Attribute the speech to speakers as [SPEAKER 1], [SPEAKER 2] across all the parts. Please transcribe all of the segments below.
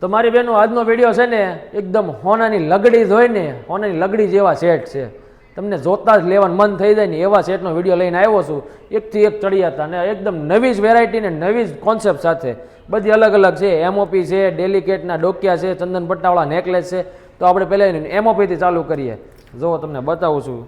[SPEAKER 1] તો મારી બેનો, આજનો વીડિયો છે ને, એકદમ હોનાની લગડી જોઈને, હોનાની લગડી જેવા સેટ છે. તમને જોતા જ લેવાનું મન થઈ જાય ને, એવા સેટનો વીડિયો લઈને આવ્યો છું. એકથી એક ચડિયા હતા ને, એકદમ નવી જ વેરાયટી ને, નવી જ કોન્સેપ્ટ સાથે. બધી અલગ અલગ છે. એમઓપી છે ડેલિકેટના ડોકિયા છે, ચંદન પટ્ટાવાળા નેકલેસ છે. તો આપણે પહેલાં એમઓપીથી ચાલુ કરીએ. જો તમને બતાવું છું.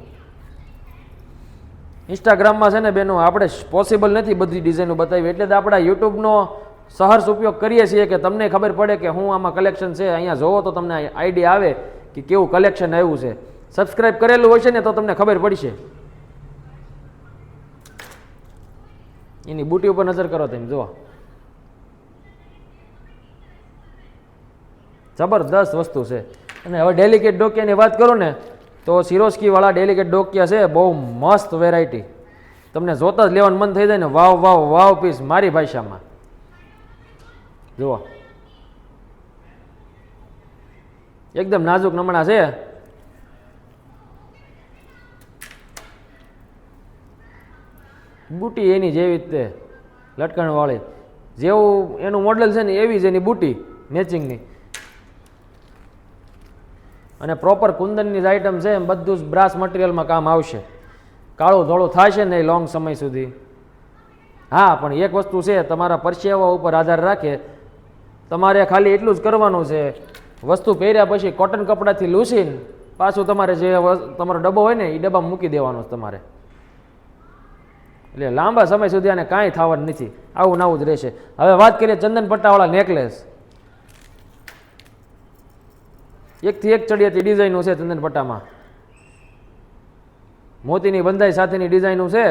[SPEAKER 1] ઇન્સ્ટાગ્રામમાં છે ને બેનો, આપણે પોસિબલ નથી બધી ડિઝાઇનો બતાવી. એટલે તો આપણા યુટ્યુબનો સહર્ષ ઉપયોગ કરીએ છીએ કે તમને ખબર પડે કે હું આમાં કલેક્શન છે, અહીંયા જોવો તો તમને આઈડિયા આવે કે કેવું કલેક્શન આવ્યું છે. સબસ્ક્રાઇબ કરેલું હોય છે ને તો તમને ખબર પડશે. એની બુટી ઉપર નજર કરો તમે, જુઓ. જબરદસ્ત વસ્તુ છે. અને હવે ડેલિકેટ ડોકિયાની વાત કરું ને, તો સિરોસ્કીવાળા ડેલિકેટ ડોકિયા છે, બહુ મસ્ત વેરાયટી તમને જોતા જ લેવાનું મન થઈ જાય ને, વાવ વાવ વાવ પીસ મારી ભાષામાં. જુઓ. એકદમ નાજુક નમણા છે. બુટી એની જેવી જ તે, લટકણવાળી. જેવું એનું મોડલ છે ને એવી જ એની બુટી મેચિંગની અને પ્રોપર કુંદનની જ આઈટમ છે, એમ બધું જ બ્રાસ મટીરિયલમાં કામ આવશે. કાળું ધોળું થશે નહીં લોંગ સમય સુધી. હા, પણ એક વસ્તુ છે, તમારા પરસેવા ઉપર આધાર રાખે તમારે ખાલી એટલું જ કરવાનું છે. વસ્તુ પહેર્યા પછી કોટન કપડાથી લૂસીને પાછું તમારે જે તમારો ડબ્બો હોય ને એ ડબ્બામાં મૂકી દેવાનો તમારે. એટલે લાંબા સમય સુધી આને કાંઈ થવાનું નથી. આવું નાવું જ રહેશે. હવે વાત કરીએ ચંદન પટ્ટાવાળા નેકલેસ એકથી એક ચડિયાતી ડિઝાઇનું છે ચંદન પટ્ટામાં. મોતીની બંધાઈ સાથેની ડિઝાઇનું છે.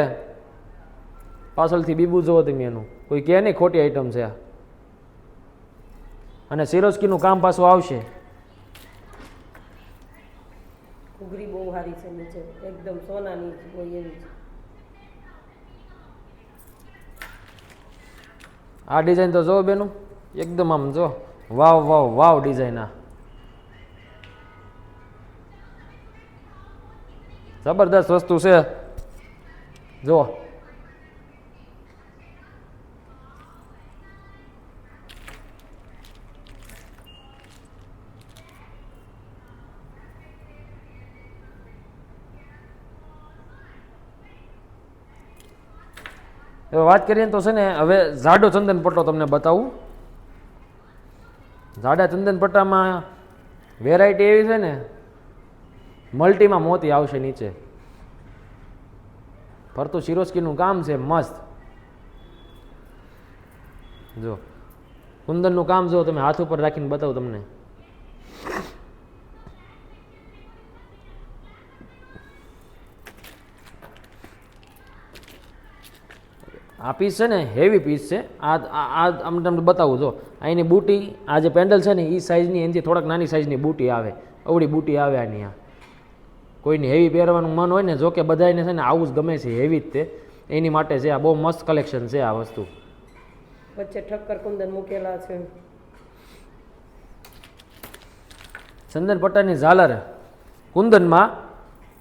[SPEAKER 1] પાછળથી બીબુ જોવો તમે એનું. કોઈ કહે નહીં ખોટી આઈટમ છે આ. અને સિરોસ્કીનું કામ પાછું આવશે.
[SPEAKER 2] ઘૂઘરી બહુ સારી છે નીચે. એકદમ સોનાની કોઈ હોય એવી છે.
[SPEAKER 1] આ ડિઝાઇન તો જો બેનું એકદમ આમ જો વાવ વાવ વાવ ડિઝાઇન આ. જબરદસ્ત વસ્તુ છે. જુઓ. હવે વાત કરીએ તો છે ને, હવે જાડો ચંદન પટ્ટો તમને બતાવું. જાડા ચંદન પટ્ટામાં વેરાયટી એવી છે ને, મલ્ટીમાં મોતી આવશે નીચે. ફરતું શિરોસ્કીનું કામ છે, મસ્ત. જો, કુંદનનું કામ જો તમે હાથ ઉપર રાખીને બતાવું તમને. આ પીસ છે ને હેવી પીસ છે. આ આ- આમ તમને બતાવું જો. અહીંની બુટી આ જે પેન્ડલ છે ને એ સાઇઝની એનાથી થોડાક નાની સાઇઝની બુટી આવે. અવળી બુટી આવે આની આ. કોઈને હેવી પહેરવાનું મન હોય ને જો કે બધાને છે ને આવું જ ગમે છે હેવી જ તે. એની માટે છે આ બહુ મસ્ત કલેક્શન છે આ વસ્તુ.
[SPEAKER 2] વચ્ચે ઠક્કર કુંદન મૂકેલા છે.
[SPEAKER 1] ચંદન પટ્ટાની ઝાલર કુંદનમાં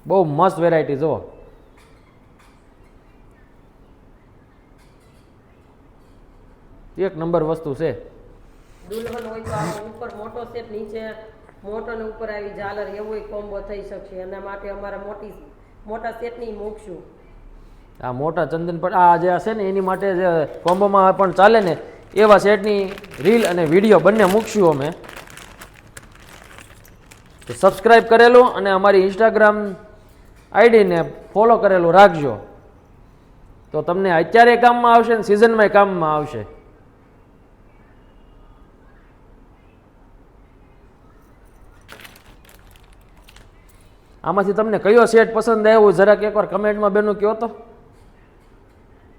[SPEAKER 1] બહુ મસ્ત વેરાયટી જુઓ. એક નંબર વસ્તુ છે.
[SPEAKER 2] દુલ્હન હોય તો આમાં ઉપર મોટો સેટ નીચે મોટો ને ઉપર આવી ઝાલર એવો કોમ્બો થઈ શકશે. એના માટે અમારે મોટી મોટા સેટની મૂકશું.
[SPEAKER 1] આ મોટા ચંદન પણ આ જે હશે ને એની માટે જે કોમ્બોમાં પણ ચાલે ને એવા સેટની રીલ અને વીડિયો બંને મૂકશું અમે. તો સબસ્ક્રાઈબ કરેલું અને અમારી ઇન્સ્ટાગ્રામ આઈડીને ફોલો કરેલું રાખજો. તો તમને અત્યારે કામમાં આવશે ને સિઝનમાં કામમાં આવશે. આમાંથી તમને કયો સેટ પસંદ આવ્યો, જરાક એકવાર કમેન્ટમાં બેનું કહો તો.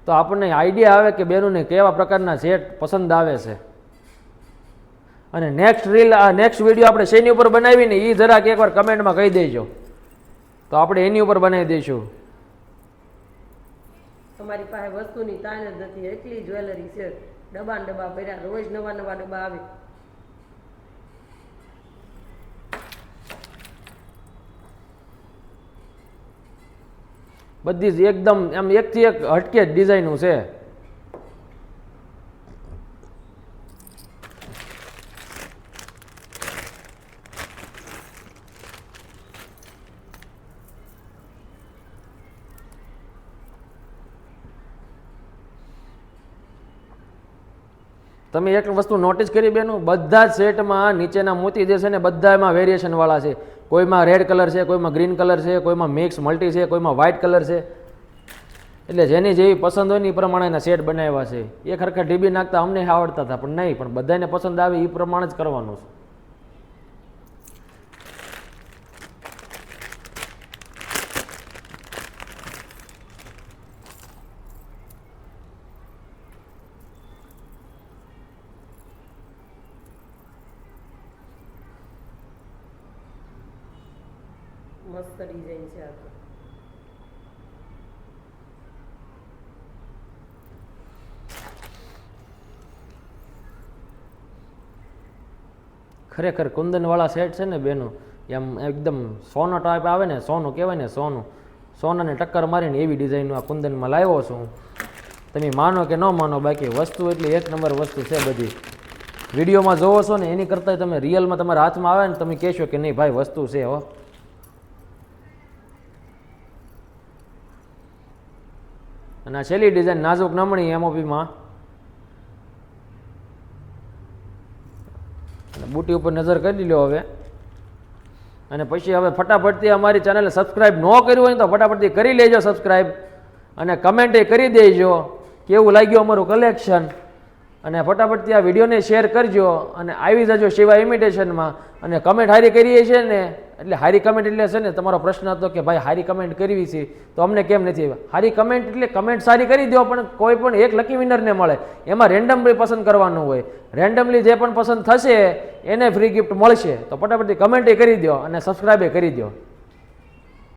[SPEAKER 1] તો આપણને આઈડિયા આવે કે બેનુંને કેવા પ્રકારના સેટ પસંદ આવે છે. અને નેક્સ્ટ રીલ આ નેક્સ્ટ વીડિયો આપણે શેની ઉપર બનાવીને એ જરાક એકવાર કમેન્ટમાં કહી દેજો. તો આપણે એની ઉપર બનાવી દઈશું.
[SPEAKER 2] તમારી પાસે વસ્તુની તાણ જ નથી, એટલી જ્વેલરી છે. ડબ્બા ડબ્બા ભર્યા, રોજ નવા નવા ડબ્બા આવે.
[SPEAKER 1] બધી જ એકદમ એમ એકથી એક હટકે જ ડિઝાઇનું છે. તમે એક વસ્તુ નોટિસ કરી બેનું, બધા જ સેટમાં નીચેના મોતી દેશે ને, બધા એમાં વેરિએશનવાળા છે. કોઈમાં રેડ કલર છે, કોઈમાં ગ્રીન કલર છે, કોઈમાં મિક્સ મલ્ટી છે, કોઈમાં વ્હાઇટ કલર છે. એટલે જેની જેવી પસંદ હોય ને એ પ્રમાણે એના સેટ બનાવ્યા છે. એ ખરેખર ડીબી નાખતા અમને આવડતા હતા, પણ નહીં, પણ બધાને પસંદ આવે એ પ્રમાણે જ કરવાનું છે.
[SPEAKER 2] મસ્ત ડિઝાઇન છે આ તો.
[SPEAKER 1] ખરેખર કુંદનવાળા સેટ છે ને બેનું, એમ એકદમ સોનો ટાઈપ આવે ને, સોનું કહેવાય ને સોનું. સોનાને ટક્કર મારીને એવી ડિઝાઇનનું આ કુંદનમાં લાવ્યો છું. તમે માનો કે ન માનો, બાકી વસ્તુ એટલી એક નંબર વસ્તુ છે બધી. વિડીયોમાં જોવો છો ને, એની કરતાં તમે રિયલમાં તમારા હાથમાં આવે ને, તમે કહેશો કે નહીં, ભાઈ વસ્તુ છે હો. અને આ છેલ્લી ડિઝાઇન નાજુક નમણી એમઓપીમાં અને બુટી ઉપર નજર કરી લો હવે. અને પછી હવે ફટાફટથી અમારી ચેનલને સબસ્ક્રાઈબ ન કર્યું હોય તો ફટાફટથી કરી લેજો સબસ્ક્રાઈબ અને કમેન્ટે કરી દેજો. કેવું લાગ્યું અમારું કલેક્શન અને ફટાફટથી આ વિડીયોને શેર કરજો અને આવી જજો શિવા ઇમિટેશનમાં અને કમેન્ટ હારી કરીએ છીએ ને. એટલે હારી કમેન્ટ એટલે છે ને તમારો પ્રશ્ન હતો કે ભાઈ હારી કમેન્ટ કરવી છે, તો અમને કેમ નથી હારી કમેન્ટ એટલે કમેન્ટ સારી કરી દો, પણ કોઈ પણ એક લકી વિનરને મળે. એમાં રેન્ડમલી પસંદ કરવાનું હોય. રેન્ડમલી જે પણ પસંદ થશે, એને ફ્રી ગિફ્ટ મળશે. તો ફટાફટથી કમેન્ટ કરી દો અને સબસ્ક્રાઇબ કરી દો.